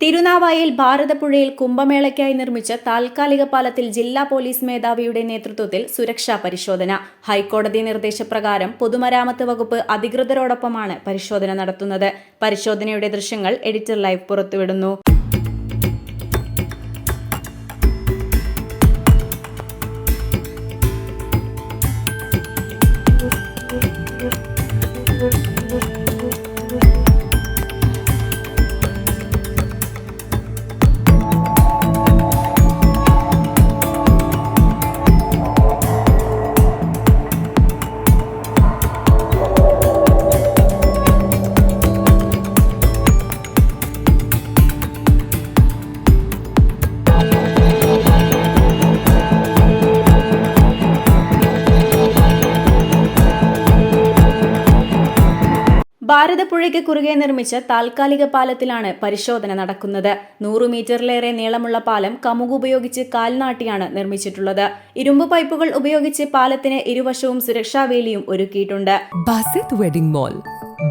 തിരുനാവായയിൽ ഭാരതപ്പുഴയിൽ കുംഭമേളയ്ക്കായി നിർമ്മിച്ച താൽക്കാലിക പാലത്തിൽ ജില്ലാ പോലീസ് മേധാവിയുടെ നേതൃത്വത്തിൽ സുരക്ഷാ പരിശോധന. ഹൈക്കോടതി നിർദ്ദേശപ്രകാരം പൊതുമരാമത്ത് വകുപ്പ് അധികൃതരോടൊപ്പമാണ് പരിശോധന നടത്തുന്നത്. പരിശോധനയുടെ ദൃശ്യങ്ങൾ എഡിറ്റർ ലൈവ് പുറത്തുവിടുന്നു. ഭാരതപ്പുഴയ്ക്ക് കുറുകെ നിർമ്മിച്ച താൽക്കാലിക പാലത്തിലാണ് പരിശോധന നടക്കുന്നത്. നൂറ് മീറ്ററിലേറെ നീളമുള്ള പാലം കമുക് ഉപയോഗിച്ച് കാൽനാട്ടിയാണ് നിർമ്മിച്ചിട്ടുള്ളത്. ഇരുമ്പ് പൈപ്പുകൾ ഉപയോഗിച്ച് പാലത്തിന് ഇരുവശവും സുരക്ഷാ വേലിയും ഒരുക്കിയിട്ടുണ്ട്. Basith wedding mall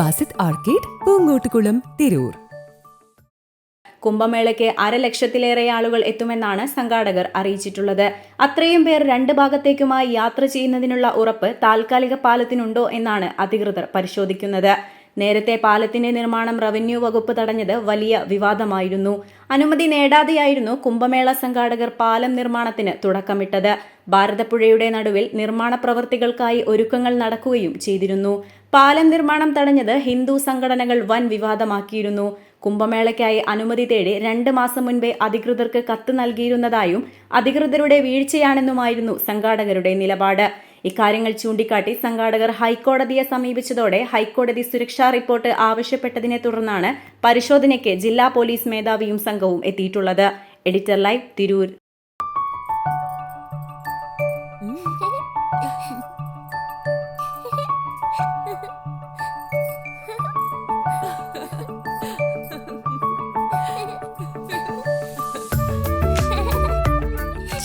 Basith arcade Poonkottukulam Tirur. കുംഭമേളയ്ക്ക് അരലക്ഷത്തിലേറെ ആളുകൾ എത്തുമെന്നാണ് സംഘാടകർ അറിയിച്ചിട്ടുള്ളത്. അത്രയും പേർ രണ്ട് ഭാഗത്തേക്കുമായി യാത്ര ചെയ്യുന്നതിനുള്ള ഉറപ്പ് താൽക്കാലിക പാലത്തിനുണ്ടോ എന്നാണ് അധികൃതർ പരിശോധിക്കുന്നത്. നേരത്തെ പാലത്തിന്റെ നിർമ്മാണം റവന്യൂ വകുപ്പ് തടഞ്ഞത് വലിയ വിവാദമായിരുന്നു. അനുമതി നേടാതെയായിരുന്നു കുംഭമേള സംഘാടകർ പാലം നിർമ്മാണത്തിന് തുടക്കമിട്ടത്. ഭാരതപ്പുഴയുടെ നടുവിൽ നിർമ്മാണ പ്രവൃത്തികൾക്കായി ഒരുക്കങ്ങൾ നടക്കുകയും ചെയ്തിരുന്നു. പാലം നിർമ്മാണം തടഞ്ഞത് ഹിന്ദു സംഘടനകൾ വൻ വിവാദമാക്കിയിരുന്നു. കുംഭമേളയ്ക്കായി അനുമതി തേടി രണ്ട് മാസം മുൻപേ അധികൃതർക്ക് കത്ത് നൽകിയിരുന്നതായും അധികൃതരുടെ വീഴ്ചയാണെന്നുമായിരുന്നു സംഘാടകരുടെ നിലപാട്. ഇക്കാര്യങ്ങൾ ചൂണ്ടിക്കാട്ടി സംഘാടകർ ഹൈക്കോടതിയെ സമീപിച്ചതോടെ ഹൈക്കോടതി സുരക്ഷാ റിപ്പോർട്ട് ആവശ്യപ്പെട്ടതിനെ തുടർന്നാണ് പരിശോധനയ്ക്ക് ജില്ലാ പോലീസ് മേധാവിയും സംഘവും എത്തിയിട്ടുള്ളത്. Editor live Tirur.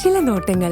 ചില നോട്ടങ്ങൾ